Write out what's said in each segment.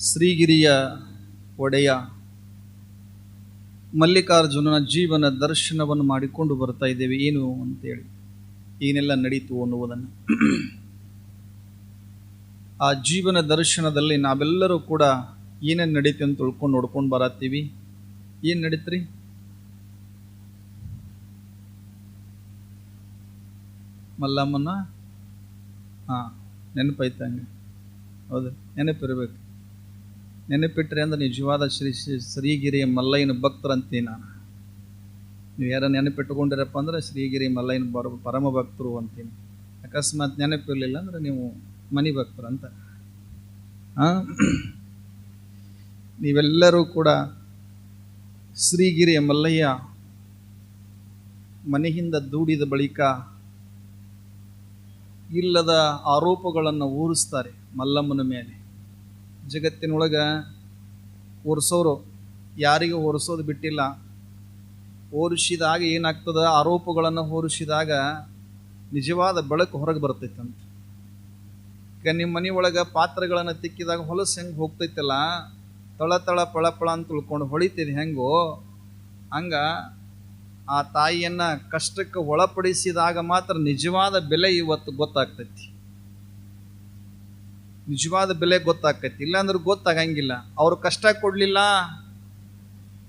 ಶ್ರೀಗಿರಿಯ ಒಡೆಯ ಮಲ್ಲಿಕಾರ್ಜುನನ ಜೀವನ ದರ್ಶನವನ್ನು ಮಾಡಿಕೊಂಡು ಬರ್ತಾ ಇದ್ದೇವೆ. ಏನು ಅಂತೇಳಿ. ಏನೆಲ್ಲ ನಡೀತು ಅನ್ನುವುದನ್ನು. ಆ ಜೀವನ ದರ್ಶನದಲ್ಲಿ ನಾವೆಲ್ಲರೂ ಕೂಡ ಏನೇನು ನಡೀತು ಅಂತ ತಿಳ್ಕೊಂಡು ನೋಡ್ಕೊಂಡು ಬರತ್ತೀವಿ. ಏನು ನಡೀತ್ರಿ? ಮಲ್ಲಮ್ಮನ? ಹಾಂ ನೆನಪಾಯ್ತಂಗೆ ಹೌದು, ನೆನಪಿರ್ಬೇಕು. ನೆನಪಿಟ್ರೆ ಅಂದ್ರೆ ನಿಜವಾದ ಶ್ರೀ ಶ್ರೀ ಶ್ರೀಗಿರಿ ಮಲ್ಲಯ್ಯನ ಭಕ್ತರಂತೀನಿ? ನಾನು ನೀವು ಯಾರ ನೆನಪಿಟ್ಟುಕೊಂಡಿರಪ್ಪ ಅಂದರೆ ಶ್ರೀಗಿರಿ ಮಲ್ಲಯ್ಯನ ಬರ ಪರಮ ಭಕ್ತರು ಅಂತೀನಿ. ಅಕಸ್ಮಾತ್ ನೆನಪಿರಲಿಲ್ಲ ಅಂದರೆ ನೀವು ಮನಿ ಭಕ್ತರು ಅಂತ? ನೀವೆಲ್ಲರೂ ಕೂಡ ಶ್ರೀಗಿರಿಯ ಮಲ್ಲಯ್ಯ ಮನೆಯಿಂದ ದೂಡಿದ ಬಳಿಕ ಇಲ್ಲದ ಆರೋಪಗಳನ್ನು ಊರಿಸ್ತಾರೆ ಮಲ್ಲಮ್ಮನ ಮೇಲೆ. ಜಗತ್ತಿನೊಳಗ ಒರೆಸೋರು ಯಾರಿಗೂ ಒರೆಸೋದು ಬಿಟ್ಟಿಲ್ಲ. ಓರಿಸಿದಾಗ ಏನಾಗ್ತದ? ಆರೋಪಗಳನ್ನು ಹೋರಿಸಿದಾಗ ನಿಜವಾದ ಬೆಳಕು ಹೊರಗೆ ಬರ್ತೈತಂತ. ಈಗ ನಿಮ್ಮ ಮನೆ ಒಳಗೆ ಪಾತ್ರೆಗಳನ್ನು ತಿಕ್ಕಿದಾಗ ಹೊಲಸು ಹೆಂಗೆ ಹೋಗ್ತೈತಲ್ಲ? ತಳ ತಳ ಪಳ ಪಳ ಅಂತ ತಿಳ್ಕೊಂಡು ಹೊಳಿತಿದೆ ಹೆಂಗೋ? ಹಂಗ ಆ ತಾಯಿಯನ್ನ ಕಷ್ಟಕ್ಕೆ ಒಳಪಡಿಸಿದಾಗ ಮಾತ್ರ ನಿಜವಾದ ಬೆಲೆ ಇವತ್ತು ಗೊತ್ತಾಗ್ತೈತಿ. ನಿಜವಾದ ಬೆಲೆ ಗೊತ್ತಾಗ್ತೈತಿ. ಇಲ್ಲಾಂದ್ರೆ ಗೊತ್ತಾಗಂಗಿಲ್ಲ. ಅವ್ರು ಕಷ್ಟ ಕೊಡ್ಲಿಲ್ಲ,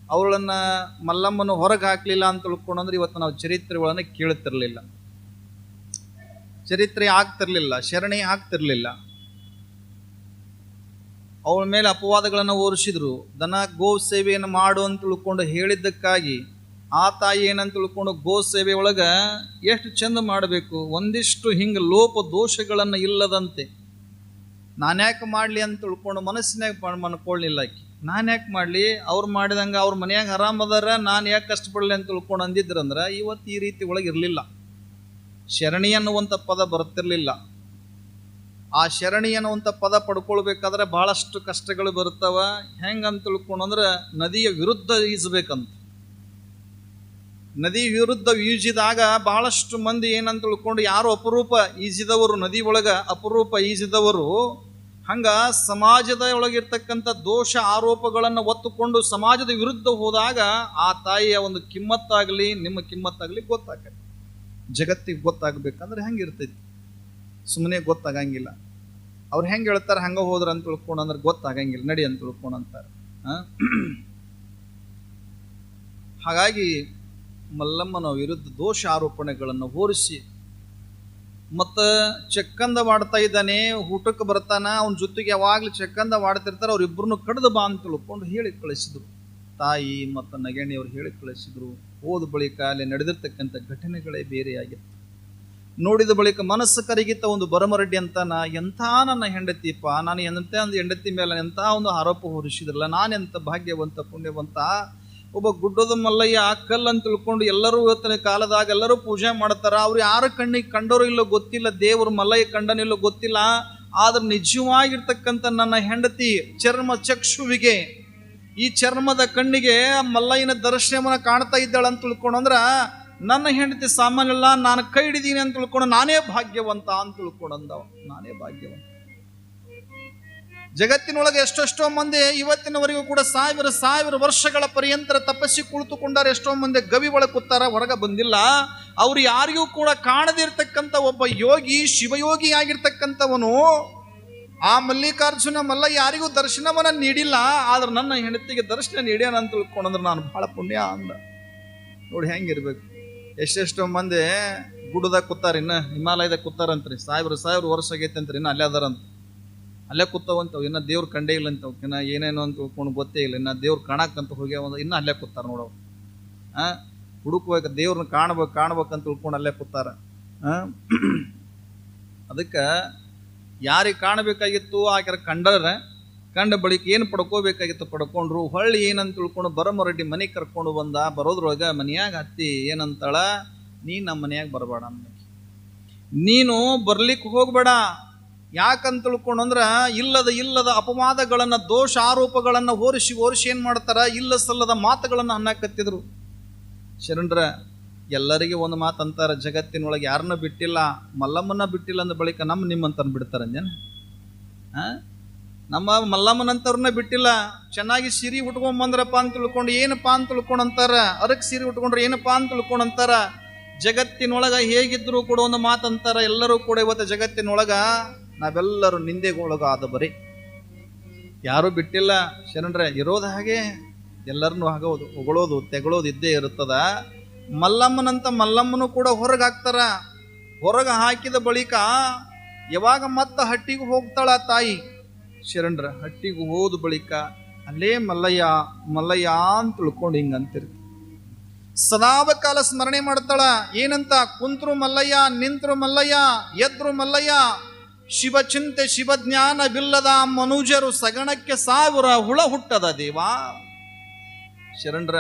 ಅವಳನ್ನ ಮಲ್ಲಮ್ಮನ ಹೊರಗೆ ಹಾಕ್ಲಿಲ್ಲ ಅಂತ ತಿಳ್ಕೊಂಡಂದ್ರೆ ಇವತ್ತು ನಾವು ಚರಿತ್ರೆಗಳನ್ನು ಕೇಳ್ತಿರ್ಲಿಲ್ಲ. ಚರಿತ್ರೆ ಆಗ್ತಿರ್ಲಿಲ್ಲ, ಶರಣೆ ಆಗ್ತಿರ್ಲಿಲ್ಲ. ಅವಳ ಮೇಲೆ ಅಪವಾದಗಳನ್ನು ಓರಿಸಿದ್ರು. ದನ ಗೋ ಸೇವೆಯನ್ನು ಮಾಡು ಅಂತ ತಿಳ್ಕೊಂಡು ಹೇಳಿದ್ದಕ್ಕಾಗಿ ಆ ತಾಯಿ ಏನಂತ ತಿಳ್ಕೊಂಡು ಗೋ ಸೇವೆ ಒಳಗೆ ಎಷ್ಟು ಚಂದ ಮಾಡಬೇಕು, ಒಂದಿಷ್ಟು ಹಿಂಗೆ ಲೋಪ ದೋಷಗಳನ್ನು ಇಲ್ಲದಂತೆ. ನಾನ್ಯಾಕೆ ಮಾಡಲಿ ಅಂತ ತಿಳ್ಕೊಂಡು ಮನಸ್ಸಿನಾಗ ಮನ್ಕೊಳ್ಳಿಲ್ಲ ಆಕಿ. ನಾನು ಯಾಕೆ ಮಾಡಲಿ? ಅವ್ರು ಮಾಡಿದಂಗೆ ಅವ್ರ ಮನ್ಯಾಗ ಆರಾಮದಾರ ನಾನು ಯಾಕೆ ಕಷ್ಟಪಡಲಿ ಅಂತ ತಿಳ್ಕೊಂಡು ಅಂದಿದ್ರಂದ್ರೆ ಇವತ್ತು ಈ ರೀತಿ ಒಳಗೆ ಇರಲಿಲ್ಲ. ಶರಣಿ ಅನ್ನುವಂಥ ಪದ ಬರ್ತಿರ್ಲಿಲ್ಲ. ಆ ಶರಣಿ ಅನ್ನುವಂಥ ಪದ ಪಡ್ಕೊಳ್ಬೇಕಾದ್ರೆ ಭಾಳಷ್ಟು ಕಷ್ಟಗಳು ಬರುತ್ತವ. ಹೆಂಗಂತ ತಿಳ್ಕೊಂಡು ಅಂದ್ರೆ ನದಿಯ ವಿರುದ್ಧ ಈಜಬೇಕಂತ. ನದಿ ವಿರುದ್ಧ ಈಜಿದಾಗ ಬಹಳಷ್ಟು ಮಂದಿ ಏನಂತ ತಿಳ್ಕೊಂಡು ಯಾರು ಅಪರೂಪ ಈಜಿದವರು, ನದಿ ಒಳಗ ಅಪರೂಪ ಈಜಿದವರು, ಹಂಗ ಸಮಾಜದ ಒಳಗಿರ್ತಕ್ಕಂಥ ದೋಷ ಆರೋಪಗಳನ್ನು ಒತ್ತುಕೊಂಡು ಸಮಾಜದ ವಿರುದ್ಧ ಹೋದಾಗ ಆ ತಾಯಿಯ ಒಂದು ಕಿಮ್ಮತ್ತಾಗಲಿ, ನಿಮ್ಮ ಕಿಮ್ಮತ್ತಾಗಲಿ ಗೊತ್ತಾಗತ್ತೆ. ಜಗತ್ತಿಗೆ ಗೊತ್ತಾಗಬೇಕಂದ್ರೆ ಹೆಂಗೆ ಇರ್ತೈತಿ? ಸುಮ್ಮನೆ ಗೊತ್ತಾಗಂಗಿಲ್ಲ. ಅವ್ರು ಹೆಂಗೆ ಹೇಳ್ತಾರೆ, ಹಂಗೆ ಹೋದ್ರ ಅಂತ ತಿಳ್ಕೊಂಡು ಅಂದ್ರೆ ಗೊತ್ತಾಗಂಗಿಲ್ಲ, ನಡಿ ಅಂತ ತಿಳ್ಕೊಂಡು ಅಂತಾರೆ? ಹಾಗಾಗಿ ಮಲ್ಲಮ್ಮನ ವಿರುದ್ಧ ದೋಷ ಆರೋಪಣೆಗಳನ್ನು ಹೋರಿಸಿ. ಮತ್ತು ಚೆಕ್ಕಂದ ಮಾಡ್ತಾ ಇದ್ದಾನೆ, ಊಟಕ್ಕೆ ಬರ್ತಾನ, ಅವನ ಜೊತೆಗೆ ಯಾವಾಗಲೂ ಚೆಕ್ಕಂದ ಮಾಡ್ತಿರ್ತಾರೆ ಅವರಿಬ್ಬರನ್ನು ಕಡ್ದು ಬಾ ಅಂತ ತಿಳ್ಕೊಂಡು ಹೇಳಿ ಕಳಿಸಿದ್ರು. ತಾಯಿ ಮತ್ತು ನಗಣಿಯವರು ಹೇಳಿ ಕಳಿಸಿದ್ರು. ಹೋದ ಬಳಿಕ ಅಲ್ಲಿ ನಡೆದಿರ್ತಕ್ಕಂಥ ಘಟನೆಗಳೇ ಬೇರೆಯಾಗಿತ್ತು. ನೋಡಿದ ಬಳಿಕ ಮನಸ್ಸು ಕರಗಿತ್ತ ಒಂದು ಬರಮರಡ್ಡಿ ಅಂತ, ನಾ ಎಂಥ ನನ್ನ ಹೆಂಡತಿಪ್ಪ ನಾನು ಎಂಥ ಒಂದು ಹೆಂಡತಿ ಮೇಲೆ ಎಂಥ ಒಂದು ಆರೋಪ ಹೊರಿಸಿದ್ರಲ್ಲ, ನಾನೆಂಥ ಭಾಗ್ಯವಂತ, ಪುಣ್ಯವಂತ ಒಬ್ಬ ಗುಡ್ಡದ ಮಲ್ಲಯ್ಯ ಕಲ್ಲು ಅಂತ ತಿಳ್ಕೊಂಡು ಎಲ್ಲರೂ ಇವತ್ತಿನ ಕಾಲದಾಗ ಎಲ್ಲರೂ ಪೂಜೆ ಮಾಡ್ತಾರ. ಅವ್ರು ಯಾರ ಕಣ್ಣಿಗೆ ಕಂಡೋರು ಇಲ್ಲೋ ಗೊತ್ತಿಲ್ಲ, ದೇವರು ಮಲ್ಲಯ್ಯ ಕಂಡನಿಲ್ಲೋ ಗೊತ್ತಿಲ್ಲ. ಆದ್ರೆ ನಿಜವಾಗಿರ್ತಕ್ಕಂಥ ನನ್ನ ಹೆಂಡತಿ ಚರ್ಮ ಚಕ್ಷುವಿಗೆ, ಈ ಚರ್ಮದ ಕಣ್ಣಿಗೆ ಮಲ್ಲಯ್ಯನ ದರ್ಶನವನ್ನ ಕಾಣ್ತಾ ಇದ್ದಾಳೆ ಅಂತ ಅಂದ್ರ, ನನ್ನ ಹೆಂಡತಿ ಸಾಮಾನ್ಯಲ್ಲ ನಾನು ಕೈ ಹಿಡಿದೀನಿ ಅಂತ ತಿಳ್ಕೊಂಡು ನಾನೇ ಭಾಗ್ಯವಂತ ಅಂತ ತಿಳ್ಕೊಂಡಂದವ ನಾನೇ ಭಾಗ್ಯವಂತ. ಜಗತ್ತಿನೊಳಗೆ ಎಷ್ಟೆಷ್ಟೋ ಮಂದಿ ಇವತ್ತಿನವರೆಗೂ ಕೂಡ ಸಾವಿರ ಸಾವಿರ ವರ್ಷಗಳ ಪರ್ಯಂತರ ತಪಸ್ಸಿ ಕುಳಿತುಕೊಂಡಾರೆ ಎಷ್ಟೋ ಮಂದಿ ಗವಿ ಒಳಗೆ ಕೂತಾರ ಹೊರಗೆ ಬಂದಿಲ್ಲ. ಅವ್ರು ಯಾರಿಗೂ ಕೂಡ ಕಾಣದಿರ್ತಕ್ಕಂಥ ಒಬ್ಬ ಯೋಗಿ, ಶಿವಯೋಗಿ ಆಗಿರ್ತಕ್ಕಂಥವನು ಆ ಮಲ್ಲಿಕಾರ್ಜುನ ಮಲ್ಲ ಯಾರಿಗೂ ದರ್ಶನವನ್ನ ನೀಡಿಲ್ಲ. ಆದ್ರೆ ನನ್ನ ಹೆಂಡತಿಗೆ ದರ್ಶನ ನೀಡ್ಯಾನ ಅಂತ ತಿಳ್ಕೊಂಡ್ರೆ ನಾನು ಬಹಳ ಪುಣ್ಯ ಅಂದ. ನೋಡಿ ಹೆಂಗಿರ್ಬೇಕು. ಎಷ್ಟೆಷ್ಟೋ ಮಂದಿ ಗುಡ್ಡದಾಗ ಕೂತಾರ ಇನ್ನ, ಹಿಮಾಲಯದಾಗ ಕೂತಾರಂತ್ರಿ. ಸಾವಿರ ಸಾವಿರ ವರ್ಷ ಆಗೈತೆ ಅಂತ ಇನ್ನ ಅಲ್ಲೇ ಅದಾರಂತ ಅಲ್ಲೇ ಕೂತವಂತವು, ಇನ್ನ ದೇವ್ರು ಕಂಡೇ ಇಲ್ಲ ಅಂತ ಇನ್ನ ಏನೇನೋ ಅಂತ ತಿಳ್ಕೊಂಡು ಗೊತ್ತೇ ಇಲ್ಲ. ಇನ್ನ ದೇವ್ರು ಕಾಣಕ್ಕಂತ ಹೋಗ್ಯಾವ ಇನ್ನ ಅಲ್ಲೇ ಕೂತಾರ ನೋಡವ್ ಆ? ಹುಡುಕ್ಬೇಕು ದೇವ್ರನ್ನ ಕಾಣ್ಬೇಕು, ಕಾಣ್ಬೇಕಂತ ತಿಳ್ಕೊಂಡು ಅಲ್ಲೇ ಕೂತಾರ. ಅದಕ್ಕೆ ಯಾರಿಗೆ ಕಾಣಬೇಕಾಗಿತ್ತು ಆಕೆ ಕಂಡರ, ಕಂಡ ಬಳಿಕ ಏನು ಪಡ್ಕೋಬೇಕಾಗಿತ್ತು ಪಡ್ಕೊಂಡ್ರು, ಹೊಳ್ಳಿ ಏನಂತ ತಿಳ್ಕೊಂಡು ಬರಮರಡ್ಡಿ ಮನೆಗೆ ಕರ್ಕೊಂಡು ಬಂದ, ಬರೋದ್ರೊಳಗೆ ಮನ್ಯಾಗ ಹತ್ತಿ, ಏನಂತಾಳ, ನೀ ನಮ್ಮ ಮನ್ಯಾಗ ಬರಬೇಡ ನೀನು ಬರ್ಲಿಕ್ಕೆ ಹೋಗ್ಬೇಡ. ಯಾಕಂತ ತಿಳ್ಕೊಂಡು ಅಂದ್ರೆ, ಇಲ್ಲದ ಇಲ್ಲದ ಅಪವಾದಗಳನ್ನ, ದೋಷ ಆರೋಪಗಳನ್ನು ಹೋರಿಸಿ ಹೋರಿಸಿ ಏನು ಮಾಡ್ತಾರೆ? ಇಲ್ಲ ಸಲ್ಲದ ಮಾತುಗಳನ್ನ ಅನ್ನಕತ್ತಿದ್ರು. ಶರಣರ, ಎಲ್ಲರಿಗೆ ಒಂದು ಮಾತು ಅಂತಾರೆ, ಜಗತ್ತಿನೊಳಗೆ ಯಾರನ್ನ ಬಿಟ್ಟಿಲ್ಲ ಮಲ್ಲಮ್ಮನ ಬಿಟ್ಟಿಲ್ಲ ಅಂದ ಬಳಿಕ ನಮ್ಮ ನಿಮ್ಮಂತ ಬಿಡ್ತಾರ ಅಂಜನ ನಮ್ಮ ಮಲ್ಲಮ್ಮನಂತವ್ರನ್ನ ಬಿಟ್ಟಿಲ್ಲ, ಚೆನ್ನಾಗಿ ಸಿರಿ ಉಟ್ಕೊಂಬಂದ್ರಪ್ಪ ಅಂತ ತಿಳ್ಕೊಂಡು, ಏನಪ್ಪಾ ಅಂತ ತಿಳ್ಕೊಂಡು ಅಂತಾರೆ? ಅದಕ್ಕೆ ಸಿರಿ ಉಟ್ಕೊಂಡ್ರೆ ಏನಪ್ಪಾ ಅಂತ ತಿಳ್ಕೊಂಡು ಅಂತಾರ? ಜಗತ್ತಿನೊಳಗ ಹೇಗಿದ್ರು ಕೂಡ ಒಂದು ಮಾತಂತಾರ ಎಲ್ಲರೂ ಕೂಡ ಇವತ್ತು ಜಗತ್ತಿನೊಳಗ ನಾವೆಲ್ಲರೂ ನಿಂದೆಗೊಳಗಾದ ಬರೀ. ಯಾರು ಬಿಟ್ಟಿಲ್ಲ ಶರಣರ, ಇರೋದು ಹಾಗೆ ಎಲ್ಲರನ್ನೂ ಹಾಗೋದು ಹೊಗಳೋದು, ತೆಗಳೋದು ಇದ್ದೇ ಇರುತ್ತದ. ಮಲ್ಲಮ್ಮನಂತ ಮಲ್ಲಮ್ಮನು ಕೂಡ ಹೊರಗೆ ಹಾಕ್ತಾರ ಹೊರಗೆ ಹಾಕಿದ ಬಳಿಕ ಯಾವಾಗ ಮತ್ತೆ ಹಟ್ಟಿಗೆ ಹೋಗ್ತಾಳ ತಾಯಿ? ಶರಣರ, ಹಟ್ಟಿಗೆ ಹೋದ ಬಳಿಕ ಅಲ್ಲೇ ಮಲ್ಲಯ್ಯ ಮಲ್ಲಯ್ಯ ಅಂತ ತಿಳ್ಕೊಂಡು ಹಿಂಗಂತಿರ್ತ ಸದಾವ ಕಾಲ ಸ್ಮರಣೆ ಮಾಡ್ತಾಳ, ಏನಂತ? ಕುಂತ್ರು ಮಲ್ಲಯ್ಯ, ನಿಂತ್ರು ಮಲ್ಲಯ್ಯ, ಎದ್ರು ಮಲ್ಲಯ್ಯ ಶಿವಚಿಂತೆ ಶಿವಜ್ಞಾನವಿಲ್ಲದ ಮನುಜರು ಸಗಣಕ್ಕೆ ಸಾವಿರ ಹುಳ ಹುಟ್ಟದ ದೇವಾ. ಶರಣರ,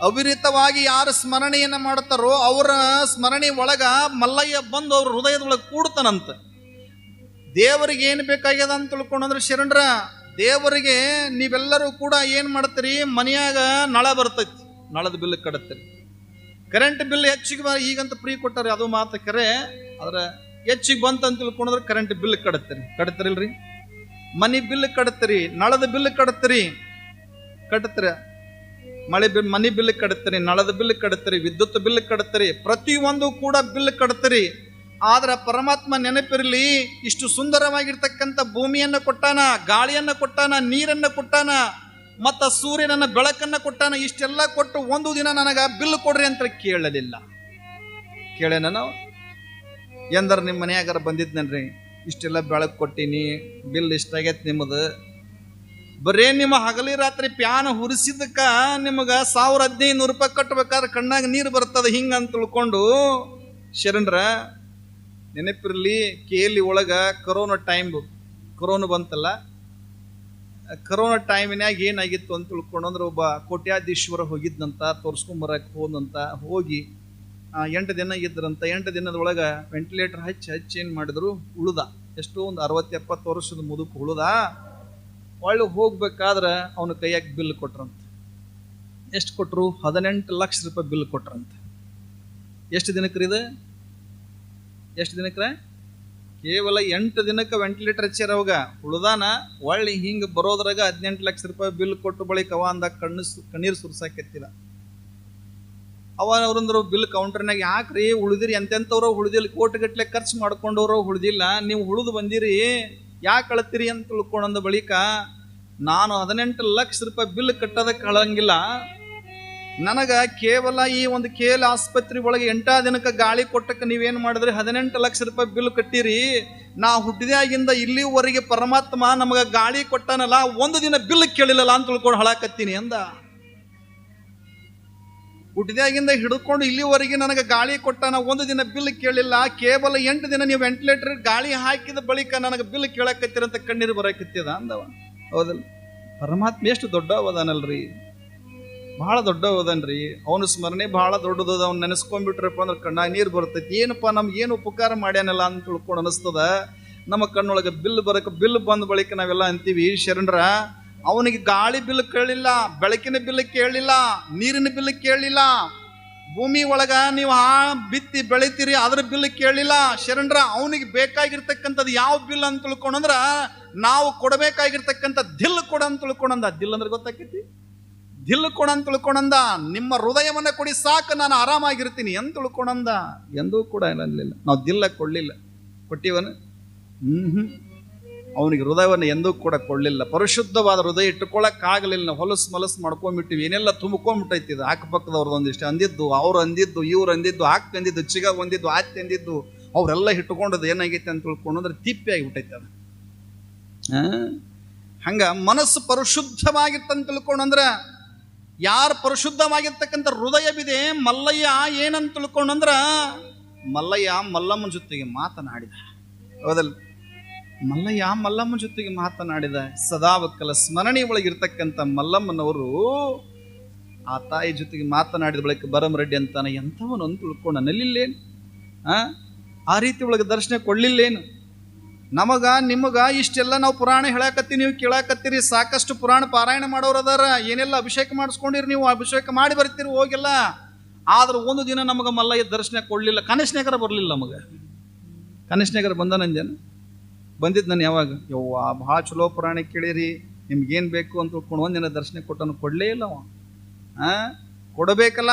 ಅವಿರಿತವಾಗಿ ಯಾರು ಸ್ಮರಣೆಯನ್ನು ಮಾಡ್ತಾರೋ ಅವರ ಸ್ಮರಣೆ ಒಳಗ ಮಲ್ಲಯ್ಯ ಬಂದು ಅವ್ರ ಹೃದಯದೊಳಗೆ ಕೂಡ್ತಾನಂತ. ದೇವರಿಗೆ ಏನು ಬೇಕಾಗ್ಯದ ಅಂತ ತಿಳ್ಕೊಂಡ್ರೆ ಶರಣರ, ದೇವರಿಗೆ ನೀವೆಲ್ಲರೂ ಕೂಡ ಏನು ಮಾಡ್ತೀರಿ? ಮನೆಯಾಗ ನಳ ಬರ್ತೈತಿ, ನಳದ ಬಿಲ್ ಕಡತ್ತೀರಿ ಕರೆಂಟ್ ಬಿಲ್ ಹೆಚ್ಚಿಗೆ ಈಗಂತ ಫ್ರೀ ಕೊಟ್ಟಾರೆ, ಅದು ಮಾತು ಕರೆ. ಆದ್ರೆ ಹೆಚ್ಚಿಗೆ ಬಂತ ಅಂತ ತಿಳ್ಕೊಂಡ್ರೆ ಕರೆಂಟ್ ಬಿಲ್ ಕಡತ್ತರಿ ಕಡತ್ತರಿಲ್ರಿ ಮನಿ ಬಿಲ್ ಕಡತ್ತರಿ ನಳದ ಬಿಲ್ ಕಡತ್ತರಿ ಕಟ್ತೀರ? ಮಳೆ ಬಿಲ್ ಮನಿ ಬಿಲ್ ಕಡತ್ತರಿ ನಳದ ಬಿಲ್ ಕಡತ್ತರಿ ವಿದ್ಯುತ್ ಬಿಲ್ ಕಟ್ತೀರಿ, ಪ್ರತಿಯೊಂದು ಕೂಡ ಬಿಲ್ ಕಡತ್ತರಿ ಆದ್ರೆ ಪರಮಾತ್ಮ ನೆನಪಿರಲಿ, ಇಷ್ಟು ಸುಂದರವಾಗಿರ್ತಕ್ಕಂಥ ಭೂಮಿಯನ್ನು ಕೊಟ್ಟಾನ, ಗಾಳಿಯನ್ನು ಕೊಟ್ಟಾನ, ನೀರನ್ನು ಕೊಟ್ಟಾನ, ಮತ್ತ ಸೂರ್ಯನನ್ನ ಬೆಳಕನ್ನು ಕೊಟ್ಟಾನ, ಇಷ್ಟೆಲ್ಲ ಕೊಟ್ಟು ಒಂದು ದಿನ ನನಗ ಬಿಲ್ ಕೊಡ್ರಿ ಅಂತ ಕೇಳಲಿಲ್ಲ. ಕೇಳೇನ ನಾವು? ಎಂದರ ನಿಮ್ಮ ಮನೆಯಾಗಾರ ಬಂದಿದ್ನನ್ರಿ? ಇಷ್ಟೆಲ್ಲ ಬೆಳಕು ಕೊಟ್ಟಿನಿ, ಬಿಲ್ ಇಷ್ಟಾಗೈತೆ ನಿಮ್ಮದು ಬರೇ ನಿಮ್ಮ ಹಗಲಿ ರಾತ್ರಿ ಪ್ಯಾನ್ ಹುರಿಸಿದಕ್ಕ ನಿಮಗೆ ಸಾವಿರ ಹದಿನೈದು ನೂರು ರೂಪಾಯಿ ಕಟ್ಟಬೇಕಾದ್ರೆ ಕಣ್ಣಾಗ ನೀರು ಬರ್ತದೆ ಹಿಂಗ ಅಂತ ತಿಳ್ಕೊಂಡು, ಶರಣ್ರ, ನೆನಪಿರ್ಲಿ ಕೇಲಿ ಒಳಗ ಕರೋನಾ ಟೈಮ್ ಕರೋನಾ ಬಂತಲ್ಲ? ಕರೋನಾ ಟೈಮಿನಾಗ ಏನಾಗಿತ್ತು ಅಂತ ತಿಳ್ಕೊಂಡು ಅಂದ್ರೆ ಒಬ್ಬ ಕೋಟ್ಯಾಧೀಶ್ವರ ಹೋಗಿದ್ನಂತ ತೋರಿಸ್ಕೊಂಬರಕ್ಕೆ ಹೋದಂತ ಹೋಗಿ ಎಂಟು ದಿನ ಇದ್ರಂತ, ಎಂಟು ದಿನದೊಳಗ ವೆಂಟಿಲೇಟರ್ ಹಚ್ಚಿ ಹಚ್ಚಿ ಏನು ಮಾಡಿದ್ರು? ಉಳಿದ. ಎಷ್ಟೋ ಒಂದು ಅರವತ್ತೆಪ್ಪತ್ತು ವರ್ಷದ ಮುದುಕು ಉಳಿದ. ಒಳ್ಳೆ ಹೋಗ್ಬೇಕಾದ್ರೆ ಅವನ ಕೈಯಾಗ ಬಿಲ್ ಕೊಟ್ರಂತೆ. ಎಷ್ಟು ಕೊಟ್ಟರು ಹದಿನೆಂಟು ಲಕ್ಷ ರೂಪಾಯಿ ಬಿಲ್ ಕೊಟ್ರಂತೆ. ಎಷ್ಟು ದಿನಕ್ಕೆ ಇದು? ಎಷ್ಟು ದಿನಕ್ಕೆ ಕೇವಲ ಎಂಟು ದಿನಕ್ಕೆ ವೆಂಟಿಲೇಟರ್ ಹಚ್ಚಾರ ಅವಾಗ. ಉಳ್ದಾನ? ಒಳ್ಳೆ ಹಿಂಗೆ ಬರೋದ್ರಾಗ ಹದಿನೆಂಟು ಲಕ್ಷ ರೂಪಾಯಿ ಬಿಲ್ ಕೊಟ್ಟು ಬಳಿಕ ಅವ ಅಂದಾಗ ಕಣ್ಣು ಕಣ್ಣೀರು ಸುರ್ಸಾಕೆತ್ತಿಲ್ಲ ಅವ ಅವ್ರಂದ್ರು ಬಿಲ್ ಕೌಂಟರ್ನಾಗ ಯಾಕ್ರಿ ಉಳಿದಿರಿ? ಎಂತೆಂಥವ್ರು ಉಳಿದಿಲ್ಲ, ಕೋಟಿಗಟ್ಲೆ ಖರ್ಚು ಮಾಡ್ಕೊಂಡವ್ರು ಉಳಿದಿಲ್ಲ. ನೀವು ಉಳಿದು ಬಂದಿರಿ. ಯಾಕೆ ಕಳತ್ತೀರಿ ಅಂತ ತಿಳ್ಕೊಂಡಂದ ಬಳಿಕ, ನಾನು ಹದಿನೆಂಟು ಲಕ್ಷ ರೂಪಾಯಿ ಬಿಲ್ ಕಟ್ಟೋದಕ್ಕೆ ಕಳಂಗಿಲ್ಲ ನನಗೆ ಕೇವಲ ಈ ಒಂದು ಕೇಲ್ ಆಸ್ಪತ್ರೆ ಒಳಗೆ ಎಂಟಾ ದಿನಕ್ಕೆ ಗಾಳಿ ಕೊಟ್ಟಕ್ಕೆ ನೀವೇನು ಮಾಡಿದ್ರಿ? ಹದಿನೆಂಟು ಲಕ್ಷ ರೂಪಾಯಿ ಬಿಲ್ ಕಟ್ಟಿರಿ. ನಾ ಹುಟ್ಟಿದಾಗಿಂದ ಇಲ್ಲಿವರೆಗೆ ಪರಮಾತ್ಮ ನಮಗೆ ಗಾಳಿ ಕೊಟ್ಟನಲ್ಲ, ಒಂದು ದಿನ ಬಿಲ್ ಕೇಳಿಲ್ಲಲ್ಲ ಅಂತ ತಿಳ್ಕೊಂಡು ಹಳಾಕತ್ತೀನಿ ಅಂದ. ಹುಟ್ಟಿದಾಗಿಂದ ಹಿಡ್ಕೊಂಡು ಇಲ್ಲಿವರೆಗೆ ನನಗೆ ಗಾಳಿ ಕೊಟ್ಟಾನ ಒಂದು ದಿನ ಬಿಲ್ ಕೇಳಿಲ್ಲ. ಕೇವಲ ಎಂಟು ದಿನ ನೀವು ವೆಂಟಿಲೇಟರ್ ಗಾಳಿ ಹಾಕಿದ ಬಳಿಕ ನನಗೆ ಬಿಲ್ ಕೇಳಕತ್ತೀರಂತ ಕಣ್ಣೀರು ಬರಕತ್ತಿದ ಅಂದವ. ಹೌದಲ್ಲ? ಪರಮಾತ್ಮ ಎಷ್ಟು ದೊಡ್ಡವದಾನಲ್ರಿ? ಬಹಳ ದೊಡ್ಡವದನ್ರಿ. ಅವನ ಸ್ಮರಣೆ ಬಹಳ ದೊಡ್ಡದ ಅವ್ನು ನೆನೆಸ್ಕೊಂಡ್ಬಿಟ್ರಪ್ಪ ಅಂದ್ರೆ ಕಣ್ಣಾಗ ನೀರು ಬರ್ತೈತಿ. ಏನಪ್ಪ ನಮ್ಗೆ ಏನು ಉಪಕಾರ ಮಾಡ್ಯಾನಲ್ಲ ಅಂತ ತಿಳ್ಕೊಂಡು ಅನಿಸ್ತದ. ನಮ್ಮ ಕಣ್ಣೊಳಗೆ ಬಿಲ್ ಬರಕ, ಬಿಲ್ ಬಂದ ಬಳಿಕ ನಾವೆಲ್ಲ ಅಂತೀವಿ ಶರಣರ ಅವನಿಗೆ ಗಾಳಿ ಬಿಲ್ ಕೇಳಿಲ್ಲ, ಬೆಳಕಿನ ಬಿಲ್ ಕೇಳಿಲ್ಲ, ನೀರಿನ ಬಿಲ್ ಕೇಳಿಲ್ಲ. ಭೂಮಿ ಒಳಗ ನೀವು ಆ ಬಿತ್ತಿ ಬೆಳಿತೀರಿ, ಅದ್ರ ಬಿಲ್ ಕೇಳಿಲ್ಲ. ಶರಣರ, ಅವನಿಗೆ ಬೇಕಾಗಿರ್ತಕ್ಕಂಥದ್ದು ಯಾವ ಬಿಲ್ ಅಂತ ತಿಳ್ಕೊಂಡಂದ್ರ, ನಾವು ಕೊಡಬೇಕಾಗಿರ್ತಕ್ಕಂಥ ದಿಲ್ ಕೊಡ ಅಂತ ತಿಳ್ಕೊಂಡಂದ. ದಿಲ್ ಅಂದ್ರೆ ಗೊತ್ತಾಕೈತಿ? ದಿಲ್ ಕೊಡ ಅಂತ ತಿಳ್ಕೊಂಡಂದ, ನಿಮ್ಮ ಹೃದಯವನ್ನ ಕೊಡಿ ಸಾಕು, ನಾನು ಆರಾಮಾಗಿರ್ತೀನಿ ಅಂತ ತಿಳ್ಕೊಂಡಂದ. ಎಂದೂ ಕೂಡ ಇಲ್ಲ ನಾವು ದಿಲ್ಲ ಕೊಡ್ಲಿಲ್ಲ. ಕೊಟ್ಟಿವನು? ಹ್ಮ್ ಹ್ಮ್. ಅವನಿಗೆ ಹೃದಯವನ್ನು ಎಂದೂ ಕೂಡ ಕೊಡಲಿಲ್ಲ ಪರಿಶುದ್ಧವಾದ ಹೃದಯ ಇಟ್ಟುಕೊಳ್ಳೋಕ್ಕಾಗಲಿಲ್ಲ. ಹೊಲಸು ಮಲಸು ಮಾಡ್ಕೊಂಬಿಟ್ಟಿವಿ ಏನೆಲ್ಲ ತುಂಬಿಕೊಂಡ್ಬಿಟ್ಟೈತಿ ಇದು? ಅಕ್ಕಪಕ್ಕದವ್ರದ್ದು ಒಂದಿಷ್ಟು. ಅಂದಿದ್ದು, ಅವ್ರು ಅಂದಿದ್ದು, ಇವ್ರು ಅಂದಿದ್ದು ಹಾಕಂದಿದ್ದು ಚಿಗ ಒಂದಿದ್ದು ಆತ್ತೆ ಅಂದಿದ್ದು, ಅವರೆಲ್ಲ ಇಟ್ಟುಕೊಂಡದ್ದು ಏನಾಗೈತೆ ಅಂತ ತಿಳ್ಕೊಂಡು ಅಂದ್ರೆ ತಿಪ್ಪಿ ಆಗಿಬಿಟ್ಟೈತೆ ಅದು. ಹಂಗೆ ಮನಸ್ಸು ತಿಳ್ಕೊಂಡು ಅಂದ್ರೆ ಯಾರು ಪರಿಶುದ್ಧವಾಗಿರ್ತಕ್ಕಂಥ ಹೃದಯವಿದೆ ಮಲ್ಲಯ್ಯ ಏನಂತ ತಿಳ್ಕೊಂಡಂದ್ರೆ ಮಲ್ಲಯ್ಯ ಮಲ್ಲಮ್ಮನ ಜೊತೆಗೆ ಮಾತನಾಡಿದ. ಹೌದಲ್ಲ? ಮಲ್ಲಯ್ಯ ಮಲ್ಲಮ್ಮ ಜೊತೆಗೆ ಮಾತನಾಡಿದ ಸದಾವಕ್ಕಲ ಸ್ಮರಣೆ ಒಳಗಿರ್ತಕ್ಕಂಥ ಮಲ್ಲಮ್ಮನವರು, ಆ ತಾಯಿ ಜೊತೆಗೆ ಮಾತನಾಡಿದ ಬಳಿಕ ಬರಮರೆಡ್ಡಿ ಅಂತಾನೆ, ಎಂಥವನು ಅಂತ ತಿಳ್ಕೊಂಡ ನಲ್ಲಿಲ್ಲೇನು ಆ? ರೀತಿ ಒಳಗೆ ದರ್ಶನ ಕೊಡ್ಲಿಲ್ಲೇನು? ನಮಗ, ನಿಮಗ ಇಷ್ಟೆಲ್ಲ ನಾವು ಪುರಾಣ ಹೇಳಾಕತ್ತಿ ನೀವು ಕೇಳಾಕತ್ತೀರಿ, ಸಾಕಷ್ಟು ಪುರಾಣ ಪಾರಾಯಣ ಮಾಡೋರು ಅದಾರ, ಏನೆಲ್ಲ ಅಭಿಷೇಕ ಮಾಡಿಸ್ಕೊಂಡಿರಿ ನೀವು, ಅಭಿಷೇಕ ಮಾಡಿ ಬರ್ತೀರಿ, ಹೋಗಿಲ್ಲ. ಆದ್ರೆ ಒಂದು ದಿನ ನಮಗೆ ಮಲ್ಲಯ್ಯ ದರ್ಶನ ಕೊಡ್ಲಿಲ್ಲ ಕನಿಷ್ಠನಗರ ಬರಲಿಲ್ಲ ನಮಗೆ. ಕನಿಷ್ಠನಗರ ಬಂದನಂದೇನು ಬಂದಿದ್ದು ನಾನು ಯಾವಾಗ? ಯವ್ವ ಭಾಳ ಚಲೋ ಪುರಾಣ ಕೇಳಿರಿ. ನಿಮ್ಗೇನು ಬೇಕು ಅಂತ ತಿಳ್ಕೊಂಡು ದಿನ ದರ್ಶನ ಕೊಟ್ಟನು, ಕೊಡಲೇ ಇಲ್ಲ ಅವ. ಆ? ಕೊಡಬೇಕಲ್ಲ?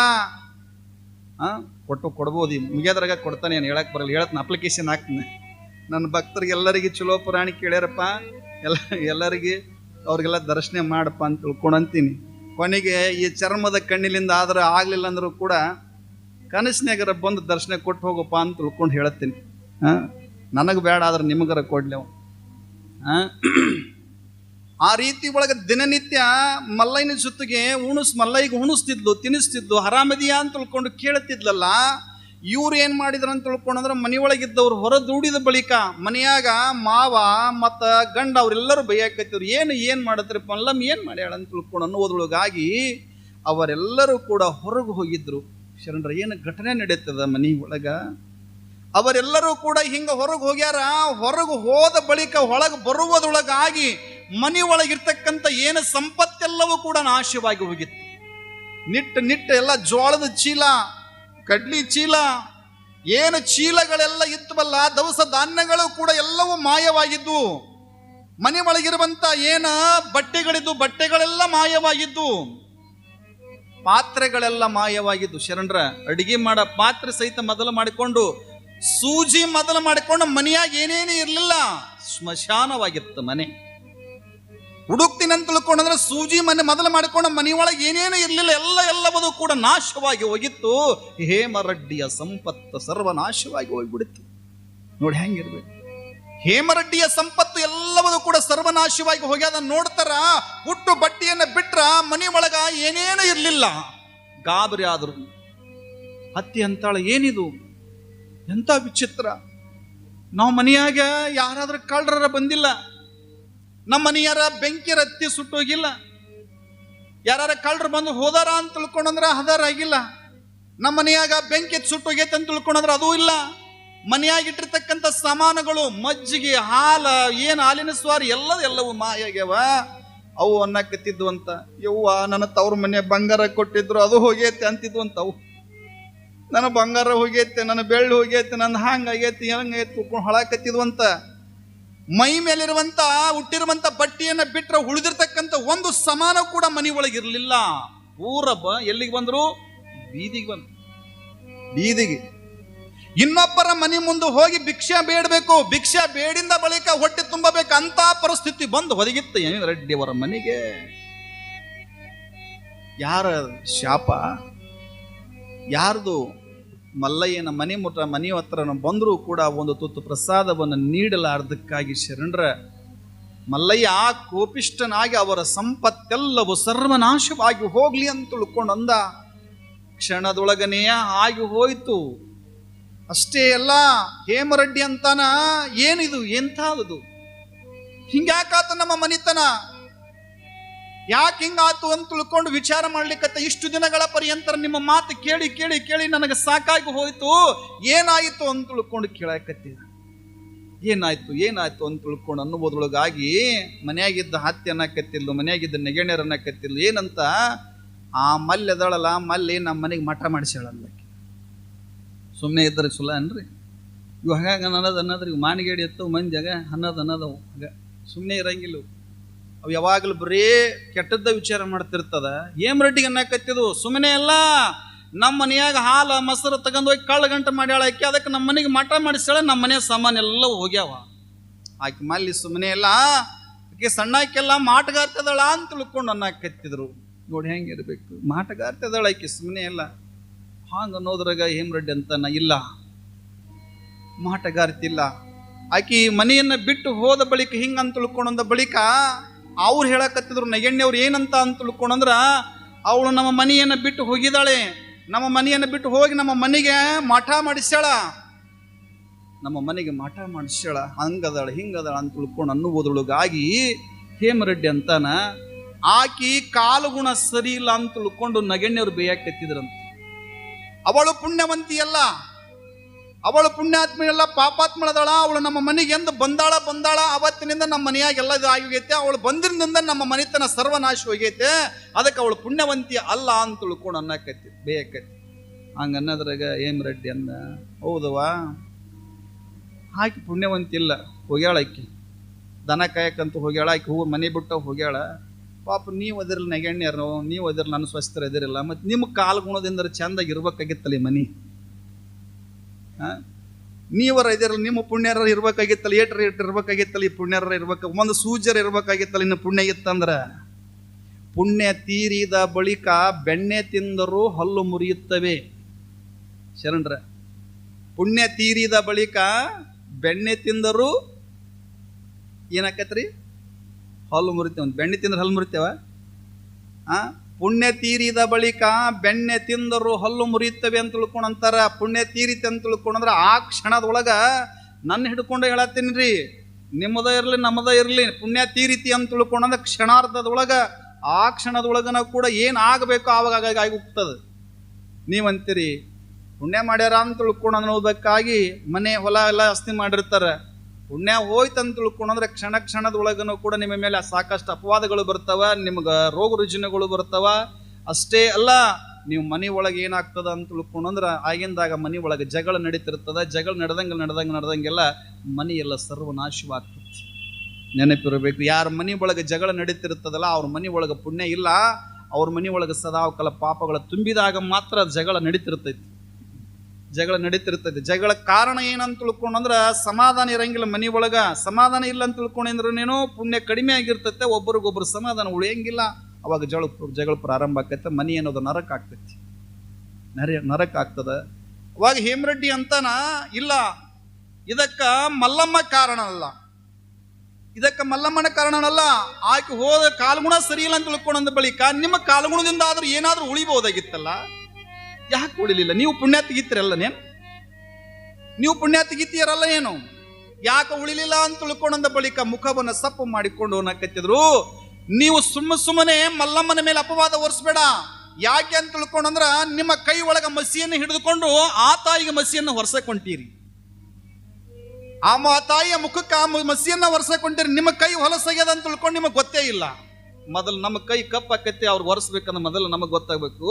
ಹಾಂ ಕೊಟ್ಟು ಕೊಡ್ಬೋದು. ಮುಗಿಯೋದ್ರಾಗ ಕೊಡ್ತಾನೆ ಏನು ಹೇಳಕ್ಕೆ ಬರಲ್ಲ. ಹೇಳತ್ನ ಅಪ್ಲಿಕೇಶನ್ ಹಾಕ್ತೀನಿ. ನನ್ನ ಭಕ್ತರಿಗೆ ಎಲ್ಲರಿಗೆ ಚಲೋ ಪುರಾಣ ಕೇಳ್ಯಾರಪ್ಪ. ಎಲ್ಲ, ಎಲ್ಲರಿಗೆ ಅವ್ರಿಗೆಲ್ಲ ದರ್ಶನ ಮಾಡಪ್ಪ ಅಂತ ತಿಳ್ಕೊಂಡು ಕೊನೆಗೆ ಈ ಚರ್ಮದ ಕಣ್ಣಿಲಿಂದ ಆದ್ರೆ ಆಗಲಿಲ್ಲ ಅಂದರೂ ಕೂಡ ಕನಸಿನಾಗರ ಬಂದು ದರ್ಶನ ಕೊಟ್ಟು ಹೋಗಪ್ಪ ಅಂತ ತಿಳ್ಕೊಂಡು ಹೇಳ್ತೀನಿ ಹಾಂ ನನಗೆ ಬೇಡ, ಆದ್ರೆ ನಿಮಗರ ಕೊಡ್ಲೇವು ಆ? ರೀತಿ ಒಳಗೆ ದಿನನಿತ್ಯ ಮಲ್ಲಯ್ಯನ ಜೊತೆಗೆ ಉಣಿಸ್, ಮಲ್ಲಯ್ಯಗೆ ಉಣಿಸ್ತಿದ್ಲು, ತಿನ್ನಿಸ್ತಿದ್ಲು, ಹರಾಮದಿಯಾ ಅಂತ ತಿಳ್ಕೊಂಡು ಕೇಳ್ತಿದ್ಲಲ್ಲ, ಇವ್ರು ಏನು ಮಾಡಿದ್ರು ಅಂತ ತಿಳ್ಕೊಂಡ್ರೆ ಮನೆಯೊಳಗಿದ್ದವ್ರು ಹೊರ ದುಡಿದ ಬಳಿಕ ಮನೆಯಾಗ ಮಾವ ಮತ್ತು ಗಂಡ ಅವರೆಲ್ಲರೂ ಬೈಯಾಕತ್ತಿದ್ರು. ಏನು ಏನು ಮಾಡತ್ರಿ ಮಲ್ಲಮ್ಮ ಏನು ಮಾಡ್ಯಾಳ ಅಂತ ತಿಳ್ಕೊಂಡು ಅನ್ನೋದ್ರೊಳಗಾಗಿ ಅವರೆಲ್ಲರೂ ಕೂಡ ಹೊರಗೆ ಹೋಗಿದ್ರು. ಶರಣರ, ಏನು ಘಟನೆ ನಡೀತದ ಮನೆ ಒಳಗ? ಅವರೆಲ್ಲರೂ ಕೂಡ ಹಿಂಗ ಹೊರಗೆ ಹೋಗ್ಯಾರ. ಹೊರಗೆ ಹೋದ ಬಳಿಕ ಒಳಗೆ ಬರುವುದೊಳಗಾಗಿ ಮನೆ ಒಳಗಿರ್ತಕ್ಕಂಥ ಏನು ಸಂಪತ್ತೆಲ್ಲವೂ ಕೂಡ ನಾಶವಾಗಿ ಹೋಗಿತ್ತು. ನಿಟ್ಟ ನಿಟ್ಟ ಎಲ್ಲ ಜೋಳದ ಚೀಲ, ಕಡ್ಲಿ ಚೀಲ, ಏನು ಚೀಲಗಳೆಲ್ಲ ಇತ್ತವಲ್ಲ, ದವಸ ಧಾನ್ಯಗಳು ಕೂಡ ಎಲ್ಲವೂ ಮಾಯವಾಗಿದ್ದು ಮನೆ ಒಳಗಿರುವಂತ ಏನ ಬಟ್ಟೆಗಳಿದ್ದು ಬಟ್ಟೆಗಳೆಲ್ಲ ಮಾಯವಾಗಿದ್ದು, ಪಾತ್ರೆಗಳೆಲ್ಲ ಮಾಯವಾಗಿದ್ದು. ಶರಣರ, ಅಡಿಗೆ ಮಾಡ, ಪಾತ್ರೆ ಸಹಿತ ಮೊದಲು ಮಾಡಿಕೊಂಡು ಸೂಜಿ ಮೊದಲು ಮಾಡಿಕೊಂಡು ಮನೆಯಾಗ ಏನೇನು ಇರಲಿಲ್ಲ. ಸ್ಮಶಾನವಾಗಿತ್ತು ಮನೆ. ಹುಡುಕ್ತೀನಿ ಅಂತ ತಿಳ್ಕೊಂಡ್ರೆ ಸೂಜಿ ಮನೆ ಮೊದಲು ಮಾಡಿಕೊಂಡು ಮನೆಯೊಳಗೆ ಏನೇನು ಇರಲಿಲ್ಲ. ಎಲ್ಲ, ಎಲ್ಲವೂ ಕೂಡ ನಾಶವಾಗಿ ಹೋಗಿತ್ತು. ಹೇಮರಡ್ಡಿಯ ಸಂಪತ್ತು ಸರ್ವನಾಶವಾಗಿ ಹೋಗ್ಬಿಡಿತ್ತು ನೋಡಿ ಹೆಂಗಿರ್ಬೇಕು. ಹೇಮರಡ್ಡಿಯ ಸಂಪತ್ತು ಎಲ್ಲವೂ ಕೂಡ ಸರ್ವನಾಶವಾಗಿ ಹೋಗ್ಯದ ನೋಡ್ತಾರ. ಹುಟ್ಟು ಬಟ್ಟೆಯನ್ನು ಬಿಟ್ರ ಮನೆ ಒಳಗ ಏನೇನು ಇರಲಿಲ್ಲ. ಗಾಬರಿ ಆದರು. ಹತ್ತಿ ಅಂತಾಳ ಏನಿದು? ಎಂತ ವಿಚಿತ್ರ. ನಾವು ಮನೆಯಾಗ ಯಾರಾದ್ರೂ ಕಳ್ಳರ ಬಂದಿಲ್ಲ. ನಮ್ಮ ಮನೆಯಾರ ಬೆಂಕಿ ರತ್ತಿ ಸುಟ್ಟೋಗಿಲ್ಲ. ಯಾರ ಕಳ್ಳರು ಬಂದು ಹೋದಾರ ಅಂತ ತಿಳ್ಕೊಂಡಂದ್ರೆ ಹದಾರ ಆಗಿಲ್ಲ. ನಮ್ಮ ಮನೆಯಾಗ ಬೆಂಕಿ ಸುಟ್ಟೋಗೈತೆ ಅಂತ ತಿಳ್ಕೊಂಡಂದ್ರೆ ಅದೂ ಇಲ್ಲ. ಮನೆಯಾಗಿಟ್ಟಿರ್ತಕ್ಕಂಥ ಸಾಮಾನುಗಳು, ಮಜ್ಜಿಗೆ, ಹಾಲ, ಏನು ಹಾಲಿನ ಸ್ವಾರಿ ಎಲ್ಲ ಎಲ್ಲವೂ ಮಾಯಾಗ್ಯವ. ಅವು ಅನ್ನಕತ್ತಿದ್ವು ಅಂತ. ಯವ್ವ, ನನ್ನ ತವ್ರ ಮನೆ ಬಂಗಾರ ಕೊಟ್ಟಿದ್ರು, ಅದು ಹೋಗೈತೆ ಅಂತಿದ್ವು ಅಂತ ಅವು. ನನ್ನ ಬಂಗಾರ ಹೋಗೈತೆ, ನನ್ನ ಬೆಳ್ಳಿ ಹೋಗೈತೆ ನನ್ನ ಹಂಗಾಗೈತಿ ಹೆಂಗಾಗೈತಿ ತಿಳ್ಕೊಂಡು ಹೊಳಕತ್ತಿದ್ವು ಅಂತ ಮೈ ಮೇಲಿರುವಂತ, ಹುಟ್ಟಿರುವಂತ ಬಟ್ಟೆಯನ್ನು ಬಿಟ್ಟರೆ ಉಳಿದಿರ್ತಕ್ಕಂಥ ಒಂದು ಸಮಾನ ಕೂಡ ಮನೆ ಒಳಗಿರ್ಲಿಲ್ಲ ಬ, ಎಲ್ಲಿಗೆ ಬಂದರು? ಬೀದಿಗೆ ಬಂದ್ರು. ಬೀದಿಗೆ. ಇನ್ನೊಬ್ಬರ ಮನೆ ಮುಂದೆ ಹೋಗಿ ಭಿಕ್ಷೆ ಬೇಡಬೇಕು, ಭಿಕ್ಷೆ ಬೇಡಿಂದ ಬಳಿಕ ಹೊಟ್ಟೆ ತುಂಬಬೇಕು ಅಂತ ಪರಿಸ್ಥಿತಿ ಬಂದು ಹೊದಗಿತ್ತು ಏನು ರೆಡ್ಡಿಯವರ ಮನೆಗೆ. ಯಾರ ಶಾಪ? ಯಾರ್ದು ಮಲ್ಲಯ್ಯನ ಮನೆ ಮುಟ್ಟ ಮನೆಯ ಹತ್ರ ಬಂದರೂ ಕೂಡ ಒಂದು ತುತ್ತು ಪ್ರಸಾದವನ್ನು ನೀಡಲಾರ್ದಕ್ಕಾಗಿ ಶರಣರ, ಮಲ್ಲಯ್ಯ ಆ ಕೋಪಿಷ್ಟನಾಗಿ ಅವರ ಸಂಪತ್ತೆಲ್ಲವೂ ಸರ್ವನಾಶವಾಗಿ ಹೋಗಲಿ ಅಂತ ತಿಳ್ಕೊಂಡು ಅಂದ. ಕ್ಷಣದೊಳಗನೆಯ ಆಗಿ ಹೋಯಿತು. ಅಷ್ಟೇ ಅಲ್ಲ, ಹೇಮರೆಡ್ಡಿ ಅಂತಾನ, ಏನಿದು, ಎಂಥದ್ದು? ಹಿಂಗ್ಯಾಕಾತ ನಮ್ಮ ಮನಿತನ? ಯಾಕೆ ಹಿಂಗಾತು ಅಂತ ತಿಳ್ಕೊಂಡು ವಿಚಾರ ಮಾಡ್ಲಿಕ್ಕತ್ತ ಇಷ್ಟು ದಿನಗಳ ಪರ್ಯಂತರ ನಿಮ್ಮ ಮಾತು ಕೇಳಿ ಕೇಳಿ ಕೇಳಿ ನನಗೆ ಸಾಕಾಗಿ ಹೋಯ್ತು. ಏನಾಯಿತು ಅಂತ ತಿಳ್ಕೊಂಡು ಕೇಳಕತ್ತೀರ? ಏನಾಯ್ತು ಏನಾಯ್ತು ಅಂತ ತಿಳ್ಕೊಂಡು ಅನ್ನುವುದ್ರೊಳಗಾಗಿ ಮನೆಯಾಗಿದ್ದ ಹತ್ತಿ ಅನ್ನಕತ್ತಿಲ್ಲ ಮನೆಯಾಗಿದ್ದ ನೆಗೆಣ್ಯರ್ ಅನ್ನಕತ್ತಿಲ್ಲ ಏನಂತ? ಆ ಮಲ್ಲ ಅದಳಲ್ಲ ಮಲ್ಲಿ ನಮ್ಮ ಮನೆಗೆ ಮಠ ಮಾಡಿಸ್ಯಾಳಲ್ಲ ಸುಮ್ಮನೆ ಇದ್ದರೆ ಸುಲ ಅನ್ರಿ ಇವು ಹಾಗಾಗಿ ಅನ್ನೋದು ಅನ್ನೋದ್ರಿ ಮಾನಿಗೇಡಿ ಎತ್ತವು ಮಂಜಾಗ ಅನ್ನೋದು ಅನ್ನೋದವು ಹಾಗ ಸುಮ್ಮನೆ ಇರಂಗಿಲ್ಲ. ಅವು ಯಾವಾಗಲೂ ಬರೀ ಕೆಟ್ಟದ್ದ ವಿಚಾರ ಮಾಡ್ತಿರ್ತದ. ಏಮ್ ರೆಡ್ಡಿಗೆ ಅನ್ನಕತ್ತಿದ್ವು? ಸುಮ್ಮನೆ ಅಲ್ಲ. ನಮ್ಮ ಮನೆಯಾಗ ಹಾಲು, ಮೊಸರು ತಗೊಂಡು ಹೋಗಿ ಕಳ್ಳ ಗಂಟೆ ಮಾಡ್ಯಾಳ ಆಕಿ. ಅದಕ್ಕೆ ನಮ್ಮ ಮನೆಗೆ ಮಠ ಮಾಡಿಸ್ಯಾಳ, ನಮ್ಮ ಮನೆ ಸಾಮಾನು ಎಲ್ಲ ಹೋಗ್ಯಾವ. ಆಕೆ ಮಲ್ಲಿ ಸುಮ್ಮನೆ ಇಲ್ಲ ಆಕೆ ಸಣ್ಣಕ್ಕೆಲ್ಲ ಮಾಟಗಾರ್ತದಳ ಅಂತ ತಿಳ್ಕೊಂಡು ಅನ್ನಕತ್ತಿದ್ರು. ನೋಡಿ ಹೆಂಗಿರ್ಬೇಕು ಮಾಟಗಾರ್ತದಳ ಆಕೆ ಸುಮ್ಮನೆ ಇಲ್ಲ ಹಾಂಗ ಅನ್ನೋದ್ರಾಗ ಹೇಮರೆಡ್ಡಿ ಅಂತಾನ ಇಲ್ಲ. ಮಾಟಗಾರ್ತಿಲ್ಲ. ಆಕಿ ಮನೆಯನ್ನ ಬಿಟ್ಟು ಹೋದ ಬಳಿಕ ಹಿಂಗ ಅಂತ ತಿಳ್ಕೊಂಡ ಬಳಿಕ ಅವ್ರು ಹೇಳಕತ್ತಿದ್ರು ನಗೆಣ್ಣವ್ರು ಏನಂತ ಅಂತ ತಿಳ್ಕೊಂಡ್ರ ಅವಳು ನಮ್ಮ ಮನೆಯನ್ನು ಬಿಟ್ಟು ಹೋಗಿದ್ದಾಳೆ. ನಮ್ಮ ಮನೆಯನ್ನು ಬಿಟ್ಟು ಹೋಗಿ ನಮ್ಮ ಮನೆಗೆ ಮಠ ಮಾಡಿಸ್ಯಾಳ. ನಮ್ಮ ಮನೆಗೆ ಮಠ ಮಾಡಿಸ್ಯಾಳ, ಹಂಗದಾಳ, ಹಿಂಗದಾಳ ಅಂತ ತಿಳ್ಕೊಂಡು ಅನ್ನುವುದೊಳಗಾಗಿ ಹೇಮರೆಡ್ಡಿ ಅಂತಾನ, ಆಕಿ ಕಾಲುಗುಣ ಸರಿ ಇಲ್ಲ ಅಂತ ತಿಳ್ಕೊಂಡು ನಗೆಣ್ಣವ್ರು ಬೇಯಾಕತ್ತಿದ್ರಂತ. ಅವಳು ಪುಣ್ಯವಂತಿಯಲ್ಲ. ಅವಳು ಪುಣ್ಯಾತ್ಮೆಯಲ್ಲ ಪಾಪಾತ್ಮಳದಳ, ಅವಳು ನಮ್ಮ ಮನೆಗೆ ಎಂದು ಬಂದಾಳ ಬಂದಾಳ, ಅವತ್ತಿನಿಂದ ನಮ್ಮ ಮನೆಯಾಗೆಲ್ಲ ಇದು ಆಗೋಗೈತೆ ಅವಳು ಬಂದಿರಿಂದ ನಮ್ಮ ಮನೆತನ ಸರ್ವನಾಶ ಹೋಗೈತೆ, ಅದಕ್ಕೆ ಅವಳು ಪುಣ್ಯವಂತಿ ಅಲ್ಲ ಅಂತ ತಿಳ್ಕೊಂಡು ಅನ್ನಕತ್ತಿ ಬೇಯಕತ್ತಿ ಹಂಗ ಅನ್ನೋದ್ರಾಗ ಏಮ್ ರೆಡ್ಡಿ ಅಂದ ಹೌದವಾ ಹಾಕಿ ಪುಣ್ಯವಂತಿ ಇಲ್ಲ, ಹೋಗ್ಯಾಳ ಆಕಿ. ದನ ಕಾಯಕ್ಕಂತ ಹೋಗ್ಯಾಳ, ಆಕೆ ಹೂ ಮನೆ ಬಿಟ್ಟು ಹೋಗ್ಯಾಳ. ಪಾಪ ನೀವು ಅದಿರಲ್ಲ ನೆಗೆಣ್ಯರು, ನೀವು ಅದಿರಲ್ಲ ನನ್ನ ಸ್ವಸ್ಥರ ಅದಿರಲ್ಲ, ಮತ್ತು ನಿಮ್ಮ ಕಾಲು ಗುಣದಿಂದ ಚಂದಾಗಿ ಇರ್ಬೇಕಾಗಿತ್ತಲ್ಲ ಮನೆ? ನೀವರ ಇದರಲ್ಲಿ ನಿಮ್ಮ ಪುಣ್ಯರ ಇರ್ಬೇಕಾಗಿತ್ತಲ್ಲ, ಏಟ್ರ ಏಟ್ ಇರ್ಬೇಕಾಗಿತ್ತಲ್ಲ, ಈ ಪುಣ್ಯರ ಇರ್ಬೇಕು, ಒಂದು ಸೂಜರ್ ಇರ್ಬೇಕಾಗಿತ್ತಲ್ಲ, ಇನ್ನು ಪುಣ್ಯ ಇತ್ತಂದ್ರೆ? ಪುಣ್ಯ ತೀರಿದ ಬಳಿಕ ಬೆಣ್ಣೆ ತಿಂದರೂ ಹಲ್ಲು ಮುರಿಯುತ್ತವೆ. ಶರಣರ, ಪುಣ್ಯ ತೀರಿದ ಬಳಿಕ ಬೆಣ್ಣೆ ತಿಂದರೂ ಏನಾಕತ್ರಿ? ಹಲ್ಲು ಮುರಿತೇವ. ಬೆಣ್ಣೆ ತಿಂದ್ರೆ ಹಲ್ಲು ಮುರಿತೇವ? ಆ? ಪುಣ್ಯ ತೀರಿದ ಬಳಿಕ ಬೆಣ್ಣೆ ತಿಂದರು ಹಲ್ಲು ಮುರಿಯುತ್ತವೆ ಅಂತ ತಿಳ್ಕೊಂಡಂತಾರ ಪುಣ್ಯ ತೀರಿತೆ ಅಂತ ತಿಳ್ಕೊಂಡ್ರ ಆ ಕ್ಷಣದೊಳಗ ನನ್ನ ಹಿಡ್ಕೊಂಡು ಹೇಳತ್ತೀನಿ ನಿಮ್ಮದ ಇರಲಿ, ನಮ್ಮದ ಇರಲಿ, ಪುಣ್ಯ ತೀರಿತಿ ಅಂತ ತಿಳ್ಕೊಂಡಂದ್ರೆ ಕ್ಷಣಾರ್ಧದೊಳಗ ಆ ಕ್ಷಣದೊಳಗನ ಕೂಡ ಏನು ಆಗಬೇಕು ಆವಾಗ ಆಗಿ ಹೋಗ್ತದೆ. ನೀವಂತೀರಿ, ಪುಣ್ಯ ಮಾಡ್ಯಾರ ಅಂತ ತಿಳ್ಕೊಂಡು ಅನ್ನೋದಕ್ಕಾಗಿ ಮನೆ ಹೊಲ ಎಲ್ಲ ಅಸ್ತಿ ಮಾಡಿರ್ತಾರೆ. ಪುಣ್ಯ ಹೋಯ್ತಂತ ತಿಳ್ಕೊಂಡ್ರೆ ಕ್ಷಣ ಕ್ಷಣದ ಒಳಗನು ಕೂಡ ನಿಮ್ಮ ಮೇಲೆ ಸಾಕಷ್ಟು ಅಪವಾದಗಳು ಬರ್ತಾವ, ನಿಮ್ಗೆ ರೋಗ ರುಜಿನಗಳು ಬರ್ತಾವ. ಅಷ್ಟೇ ಅಲ್ಲ, ನೀವು ಮನೆ ಒಳಗೆ ಏನಾಗ್ತದ ಅಂತ ತಿಳ್ಕೊಂಡ್ರೆ ಆಗಿಂದಾಗ ಮನೆ ಒಳಗೆ ಜಗಳ ನಡೀತಿರ್ತದ, ಜಗಳ ನಡೆದಂಗ ನಡೆದಂಗ ನಡೆದಂಗೆಲ್ಲ ಮನೆ ಎಲ್ಲ ಸರ್ವನಾಶವಾಗ್ತದೆ. ನೆನಪಿರಬೇಕು, ಯಾರ ಮನೆ ಒಳಗೆ ಜಗಳ ನಡೀತಿರ್ತದಲ್ಲ, ಅವ್ರ ಮನೆ ಒಳಗೆ ಪುಣ್ಯ ಇಲ್ಲ, ಅವ್ರ ಮನೆ ಒಳಗೆ ಸದಾಕಾಲ ಪಾಪಗಳ ತುಂಬಿದಾಗ ಮಾತ್ರ ಜಗಳ ನಡೀತಿರ್ತೈತಿ. ಜಗಳ ನಡೀತಿರ್ತೈತಿ ಜಗಳ ಕಾರಣ ಏನಂತ ತಿಳ್ಕೊಂಡಂದ್ರೆ ಸಮಾಧಾನ ಇರಂಗಿಲ್ಲ ಮನೆ ಒಳಗೆ. ಸಮಾಧಾನ ಇಲ್ಲ ಅಂತ ತಿಳ್ಕೊಂಡ್ರೇನೋ ಪುಣ್ಯ ಕಡಿಮೆ ಆಗಿರ್ತೈತೆ ಒಬ್ಬರಿಗೊಬ್ಬರು ಸಮಾಧಾನ ಉಳಿಯಂಗಿಲ್ಲ. ಅವಾಗ ಜಗಳ ಜಗಳ ಪ್ರಾರಂಭ ಆಕೈತೆ, ಮನೆ ಅನ್ನೋದು ನರಕ ಆಗ್ತೈತಿ. ನರ, ನರಕ ಆಗ್ತದ. ಅವಾಗ ಹೇಮರೆಡ್ಡಿ ಅಂತನ, ಇಲ್ಲ, ಇದಕ್ಕೆ ಮಲ್ಲಮ್ಮ ಕಾರಣ ಅಲ್ಲ. ಇದಕ್ಕೆ ಮಲ್ಲಮ್ಮನ ಕಾರಣನಲ್ಲ ಆಕೆ ಹೋದ ಕಾಲ್ಗುಣ ಸರಿ ಇಲ್ಲ ಅಂತ ತಿಳ್ಕೊಂಡಂದ ಬಳಿಕ ನಿಮ್ಮ ಕಾಲ್ಗುಣದಿಂದ ಆದ್ರೂ ಏನಾದ್ರೂ ಉಳಿಬಹುದಾಗಿತ್ತಲ್ಲ. ಯಾಕೆ ಉಳಿಲಿಲ್ಲ? ನೀವು ಪುಣ್ಯ ತೆಗಿತೀರಲ್ಲ ನೇನು ನೀವು ಪುಣ್ಯ ತೆಗಿತೀರಲ್ಲ ಏನು? ಯಾಕೆ ಉಳಿಲಿಲ್ಲ ಅಂತ ತಿಳ್ಕೊಂಡಂದ ಬಳಿಕ ಮುಖವನ್ನು ಸಪ್ಪು ಮಾಡಿಕೊಂಡು ಅನ್ನಕತ್ತಿದ್ರು ನೀವು ಸುಮ್ಮ ಸುಮ್ಮನೆ ಮಲ್ಲಮ್ಮನ ಮೇಲೆ ಅಪವಾದ ಹೊರಿಸ್ಬೇಡ ಯಾಕೆ ಅಂತ ತಿಳ್ಕೊಂಡಂದ್ರ ನಿಮ್ಮ ಕೈ ಒಳಗ ಮಸಿಯನ್ನು ಹಿಡಿದುಕೊಂಡು ಆ ತಾಯಿಗೆ ಮಸಿಯನ್ನು ಹೊರಸಕೊಂಟೀರಿ ಆ ತಾಯಿಯ ಮುಖಕ್ಕೆ ಆ ಮಸಿಯನ್ನ ಒರೆಸಕೊಂಡಿರಿ ನಿಮ್ಮ ಕೈ ಹೊಲಸಾಗ್ಯದ ಅಂತ ತಿಳ್ಕೊಂಡು ನಿಮಗೆ ಗೊತ್ತೇ ಇಲ್ಲ. ಮೊದಲು ನಮ್ಮ ಕೈ ಕಪ್ಪಾಕೈತಿ ಅವ್ರು ಒರೆಸ್ಬೇಕಂದ್ರೆ ಮೊದಲು ನಮಗೆ ಗೊತ್ತಾಗಬೇಕು.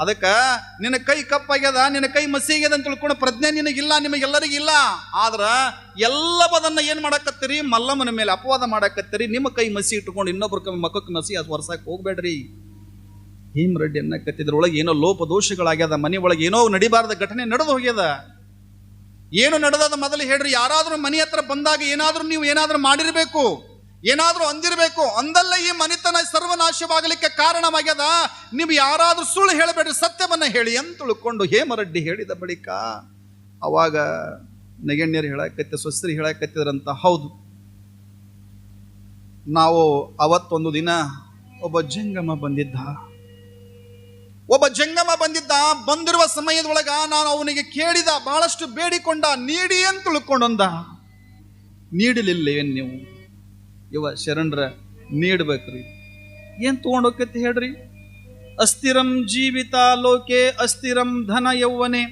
ಅದಕ್ಕೆ, ನಿನ್ನ ಕೈ ಕಪ್ಪಾಗ್ಯದ, ನಿನ್ನ ಕೈ ಮಸಿ ಆಗ್ಯದ ಅಂತ ತಿಳ್ಕೊಂಡು ಪ್ರಜ್ಞೆ ನಿನಗಿಲ್ಲ, ನಿಮಗೆಲ್ಲರಿಗಿಲ್ಲ. ಆದ್ರ, ಎಲ್ಲವದನ್ನ ಏನು ಮಾಡಾಕತ್ತೀರಿ? ಮಲ್ಲಮ್ಮನ ಮೇಲೆ ಅಪವಾದ ಮಾಡಾಕತ್ತೀರಿ. ನಿಮ್ಮ ಕೈ ಮಸಿ ಇಟ್ಕೊಂಡು ಇನ್ನೊಬ್ರ ಕೈ ಮಕ್ಕಕ್ಕೆ ಮಸಿ ಅದು ಒರ್ಸಕ್ಕೆ ಹೋಗ್ಬೇಡ್ರಿ. ಭೀಮರೆಡ್ಡಿ ಅನ್ನಕತ್ತಿದ್ರ ಒಳಗೆ ಏನೋ ಲೋಪ ದೋಷಗಳಾಗ್ಯದ ಮನೆ ಒಳಗೆ ಏನೋ ನಡಿಬಾರದ ಘಟನೆ ನಡೆದು ಹೋಗ್ಯದ. ಏನು ನಡೆದದ ಮೊದಲು ಹೇಳ್ರಿ, ಯಾರಾದರೂ ಮನೆ ಹತ್ರ ಬಂದಾಗ ಏನಾದರೂ ನೀವು ಏನಾದರೂ ಮಾಡಿರ್ಬೇಕು. ಏನಾದ್ರೂ ಅಂದಿರಬೇಕು, ಅಂದಲ್ಲ ಈ ಮನಿತನ ಸರ್ವನಾಶವಾಗಲಿಕ್ಕೆ ಕಾರಣವಾಗ್ಯದ? ನೀವು ಯಾರಾದರೂ ಸುಳ್ಳು ಹೇಳಬೇಡ್ರಿ, ಸತ್ಯವನ್ನು ಹೇಳಿ ಅಂತ ತಿಳ್ಕೊಂಡು ಹೇಮರೆಡ್ಡಿ ಹೇಳಿದ ಬಳಿಕ, ಅವಾಗ ನೆಗಣ್ಯರು ಹೇಳಕತ್ತೆ ಸ್ವಸ್ತ್ರಿ ಹೇಳಕತ್ತಿದ್ರಂತ, ಹೌದು. ನಾವು ಅವತ್ತೊಂದು ದಿನ ಒಬ್ಬ ಜಂಗಮ ಬಂದಿದ್ದ. ಒಬ್ಬ ಜಂಗಮ ಬಂದಿದ್ದ, ಬಂದಿರುವ ಸಮಯದೊಳಗ ನಾನು ಅವನಿಗೆ ಕೇಳಿದ, ಬಹಳಷ್ಟು ಬೇಡಿಕೊಂಡ, ನೀಡಿ ಅಂತ ತಿಳ್ಕೊಂಡಂದ ನೀಡಲಿಲ್ಲೇನ್ ನೀವು? ಇವ ಶರಣರ ನೀಡ್ಬೇಕ್ರಿ. ಏನ್ ತಗೊಂಡ್ ಹೋಗ್ತೈತಿ ಹೇಳ್ರಿ? ಅಸ್ಥಿರಂ ಜೀವಿತ ಲೋಕೆ, ಅಸ್ಥಿರಂ ಧನ ಯೌವನೆ.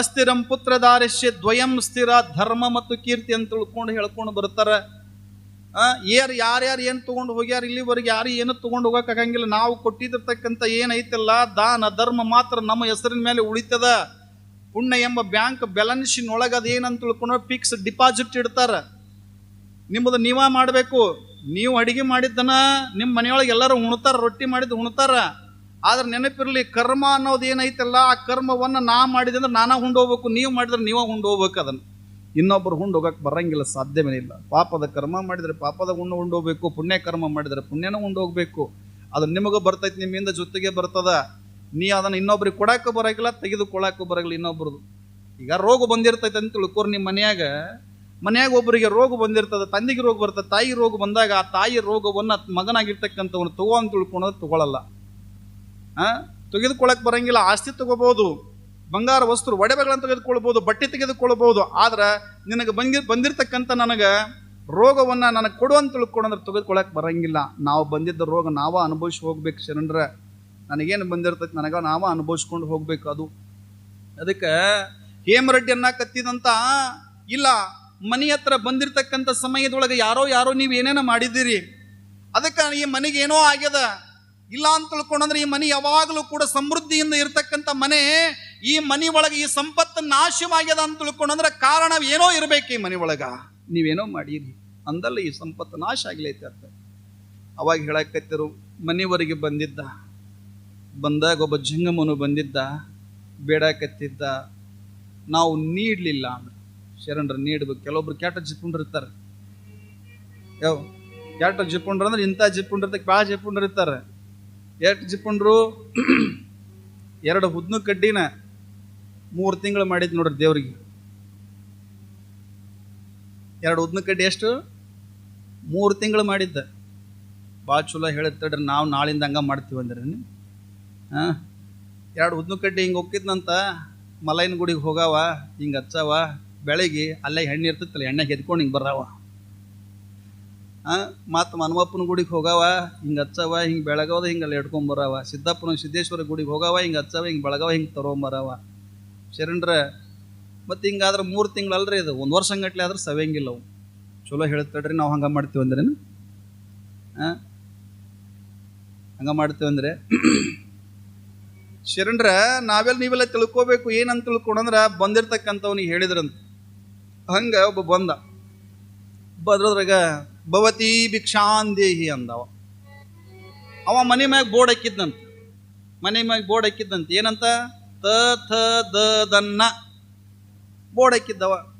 ಅಸ್ಥಿರಂ ಪುತ್ರದಾರಶ್ಯ ದ್ವಯಂ ಸ್ಥಿರ ಧರ್ಮ ಮತ್ತು ಕೀರ್ತಿ ಅಂತ ತಿಳ್ಕೊಂಡು ಹೇಳ್ಕೊಂಡು ಬರ್ತಾರ. ಏರ್ ಯಾರ್ಯಾರು ಏನು ತೊಗೊಂಡು ಹೋಗ್ಯಾರ ಇಲ್ಲಿವರೆಗೆ ಯಾರು ಏನು ತಗೊಂಡು ಹೋಗಕ್ಕಾಗಂಗಿಲ್ಲ ನಾವು ಕೊಟ್ಟಿದ್ದಿರ್ತಕ್ಕಂಥ ಏನೈತಲ್ಲ ದಾನ, ಧರ್ಮ ಮಾತ್ರ ನಮ್ಮ ಹೆಸರಿನ ಮೇಲೆ ಉಳಿತದ. ಪುಣ್ಯ ಎಂಬ ಬ್ಯಾಂಕ್ ಬ್ಯಾಲೆನ್ಸಿನೊಳಗೆ ಅದೇನಂತ ತಿಳ್ಕೊಂಡು ಫಿಕ್ಸ್ ಡಿಪಾಸಿಟ್ ಇಡ್ತಾರ. ನಿಮ್ಮದು ನೀವ ಮಾಡಬೇಕು. ನೀವು ಅಡಿಗೆ ಮಾಡಿದ್ದನ ನಿಮ್ಮ ಮನೆಯೊಳಗೆ ಎಲ್ಲರೂ ಉಣ್ತಾರ, ರೊಟ್ಟಿ ಮಾಡಿದ್ದು ಉಣ್ತಾರ. ಆದ್ರೆ ನೆನಪಿರಲಿ, ಕರ್ಮ ಅನ್ನೋದು ಏನೈತಲ್ಲ, ಆ ಕರ್ಮವನ್ನು ನಾ ಮಾಡಿದೆ ಅಂದ್ರೆ ನಾನಾ ಹೋಗ್ಬೇಕು ನೀವು ಮಾಡಿದ್ರೆ ನೀವ ಹೋಗ್ಬೇಕು ಅದನ್ನು. ಇನ್ನೊಬ್ಬರು ಹುಂಡು ಹೋಗಕ್ಕೆ ಬರಂಗಿಲ್ಲ ಸಾಧ್ಯವೇ ಇಲ್ಲ. ಪಾಪದ ಕರ್ಮ ಮಾಡಿದ್ರೆ ಪಾಪದ ಹುಣ್ಣು ಉಂಡು ಹೋಗ್ಬೇಕು ಪುಣ್ಯ ಕರ್ಮ ಮಾಡಿದ್ರೆ ಪುಣ್ಯನೂ ಉಂಡು ಹೋಗ್ಬೇಕು ಅದು ನಿಮಗೂ ಬರ್ತೈತಿ, ನಿಮ್ಮಿಂದ ಜೊತೆಗೆ ಬರ್ತದ. ನೀ ಅದನ್ನು ಇನ್ನೊಬ್ರಿಗೆ ಕೊಡಕ್ಕೂ ಬರಂಗಿಲ್ಲ ತೆಗೆದುಕೊಳ್ಳಕ್ಕೂ ಬರಂಗಿಲ್ಲ ಇನ್ನೊಬ್ರದ್ದು ಈಗ ರೋಗ ಬಂದಿರ್ತೈತೆ ಅಂತ ತಿಳ್ಕೊರ್ ನಿಮ್ಮ ಮನ್ಯಾಗ. ಮನ್ಯಾಗ ಒಬ್ಬರಿಗೆ ರೋಗ ಬಂದಿರ್ತದೆ, ತಂದೆಗೆ ರೋಗ ಬರ್ತದೆ, ತಾಯಿ ರೋಗ ಬಂದಾಗ ಆ ತಾಯಿ ರೋಗವನ್ನು ಮಗನಾಗಿರ್ತಕ್ಕಂಥವನು ತಗೋ ಅಂತ ತಿಳ್ಕೊಳೋದು ತಗೊಳಲ್ಲ. ಆ? ತೆಗೆದುಕೊಳ್ಳಕ್ ಬರಂಗಿಲ್ಲ, ಆಸ್ತಿ ತಗೋಬಹುದು ಬಂಗಾರ ವಸ್ತು, ಒಡವೆಗಳನ್ನು ತೆಗೆದುಕೊಳ್ಬೋದು ಬಟ್ಟೆ ತೆಗೆದುಕೊಳ್ಬೋದು ಆದ್ರೆ ನಿನಗೆ ಬಂದಿ ಬಂದಿರ್ತಕ್ಕಂಥ ನನಗೆ ರೋಗವನ್ನು ನನಗೆ ಕೊಡು ಅಂತ ತಿಳ್ಕೊಂಡ್ರೆ ತೆಗೆದುಕೊಳಕ್ ಬರಂಗಿಲ್ಲ. ನಾವು ಬಂದಿದ್ದ ರೋಗ ನಾವ ಅನುಭವಿಸಿ ಹೋಗ್ಬೇಕು ಶರಣರ. ನನಗೇನು ಬಂದಿರ್ತೈತೆ, ನನಗೆ ನಾವ ಅನುಭವಿಸ್ಕೊಂಡು ಹೋಗ್ಬೇಕು ಅದು. ಅದಕ್ಕೆ ಹೇಮರೆಡ್ಡಿ ಅನ್ನಕತ್ತಿದಂತ ಇಲ್ಲ ಮನೆ ಹತ್ರ ಬಂದಿರತಕ್ಕಂಥ ಸಮಯದೊಳಗೆ ಯಾರೋ ಯಾರೋ ನೀವು ಏನೇನೋ ಮಾಡಿದ್ದೀರಿ. ಅದಕ್ಕೆ ಈ ಮನೆಗೆ ಏನೋ ಆಗ್ಯದ. ಇಲ್ಲ ಅಂತ ತಿಳ್ಕೊಂಡ್ರೆ ಈ ಮನೆ ಯಾವಾಗಲೂ ಕೂಡ ಸಮೃದ್ಧಿಯಿಂದ ಇರತಕ್ಕಂಥ ಮನೆ, ಈ ಮನೆ ಒಳಗೆ ಈ ಸಂಪತ್ತು ನಾಶವಾಗ್ಯದ ಅಂತ ತಿಳ್ಕೊಂಡಂದ್ರೆ ಕಾರಣ ಏನೋ ಇರಬೇಕು ಈ ಮನೆ ಒಳಗ. ನೀವೇನೋ ಮಾಡಿರಿ. ಅಂದಲ್ಲ ಈ ಸಂಪತ್ತು ನಾಶ ಆಗ್ಲೈತೆ ಅಂತ. ಅವಾಗ ಹೇಳಕತ್ತಿರು ಮನೆವರೆಗೆ ಬಂದಿದ್ದ. ಬಂದಾಗ ಒಬ್ಬ ಜಂಗಮನು ಬಂದಿದ್ದ. ಬೇಡಕತ್ತಿದ್ದ. ನಾವು ನೀಡಲಿಲ್ಲ ಅಂದ್ರೆ. ಶರಣರು ನೀಡ್ಬೇಕು. ಕೆಲವೊಬ್ರು ಕೆಟ್ಟ ಜಿಪ್ಕೊಂಡಿರ್ತಾರೆ ಯಾವ ಕೆಟ್ಟ ಜಿಪ್ಕೊಂಡ್ರು ಅಂದ್ರೆ ಇಂಥ ಜಿಪ್ಕೊಂಡಿರ್ತಕ್ಕೆ ಭಾಳ ಜಿಪ್ಕೊಂಡಿರ್ತಾರೆ ಎಷ್ಟು ಜಿಪ್ಕೊಂಡ್ರು? ಎರಡು ಹುದ್ನು ಕಡ್ಡಿನ ಮೂರು ತಿಂಗಳು ಮಾಡಿದ್ ನೋಡ್ರಿ ದೇವ್ರಿಗೆ. ಎರಡು ಉದ್ನ ಕಡ್ಡಿ ಎಷ್ಟು? ಮೂರು ತಿಂಗಳು ಮಾಡಿದ್ದ. ಭಾಳ ಚಲೋ ಹೇಳಿರ್ತಡ್ರಿ ನಾವು ನಾಳಿಂದ ಹಂಗ ಮಾಡ್ತೀವಿ ಅಂದ್ರೆ ಹಾಂ? ಎರಡು ಉದ್ನ ಕಡ್ಡಿ ಹಿಂಗೆ ಹೋಗಿದ್ನಂತ ಮಲೈನ ಗುಡಿಗೆ ಹೋಗಾವ, ಹಿಂಗೆ ಹಚ್ಚವ ಬೆಳಗ್ಗೆ ಅಲ್ಲೇ ಎಣ್ಣೆ ಇರ್ತೈತಲ್ಲ, ಎಣ್ಣೆ ಹೆದ್ಕೊಂಡು ಹಿಂಗೆ ಬರಾವ ಹಾಂ ಮತ್ತು ಮನವಪ್ಪನ ಗುಡಿಗೆ ಹೋಗವ, ಹಿಂಗೆ ಹಚ್ಚವ, ಹಿಂಗೆ ಬೆಳಗಾವ ಹಿಂಗೆ ಅಲ್ಲಿ ಎಡ್ಕೊಂಬರಾವ ಸಿದ್ದಪ್ಪನ ಸಿದ್ದೇಶ್ವರ ಗುಡಿಗೆ ಹೋಗವ, ಹಿಂಗೆ ಹಚ್ಚವ, ಹಿಂಗೆ ಬೆಳಗಾವ ಹಿಂಗೆ ತಗೊಂಬರಾವ ಶರಣರ ಮತ್ತು ಹಿಂಗಾದ್ರೆ ಮೂರು ತಿಂಗಳಲ್ರಿ ಇದು, ಒಂದು ವರ್ಷ ಗಟ್ಲೆ ಆದ್ರೆ ಸವೆಂಗಿಲ್ಲ ಅವು. ಚಲೋ ಹೇಳ್ತಾಡ್ರಿ, ನಾವು ಹಂಗೆ ಮಾಡ್ತೀವಿ ಅಂದ್ರೇನು ಹಾಂ ಹಂಗೆ ಮಾಡ್ತೀವಿ ಅಂದ್ರೆ? ಶರಣ್ರ ನಾವೆಲ್ಲ ನೀವೆಲ್ಲ ತಿಳ್ಕೋಬೇಕು, ಏನಂತ ತಿಳ್ಕೊಂಡ್ರ ಬಂದಿರ್ತಕ್ಕಂಥವ್ನಿಗೆ ಹೇಳಿದ್ರಂತ. ಹಂಗೆ ಒಬ್ಬ ಬಂದ. ಬದ್ರದ್ರಾಗ ಭವತಿ ಭಿಕ್ಷಾಂದೇಹಿ ಅಂದವ. ಅವ ಮನೆ ಮ್ಯಾಗ ಬೋರ್ಡ್ ಹಾಕಿದ್ನಂತ. ಮನೆ ಮ್ಯಾಗ ಬೋರ್ಡ್ ಹಾಕಿದ್ದಂತ ಏನಂತ? ತ, ಥ ದನ್ನ ಬೋರ್ಡ್ ಹಾಕಿದ್ದವ.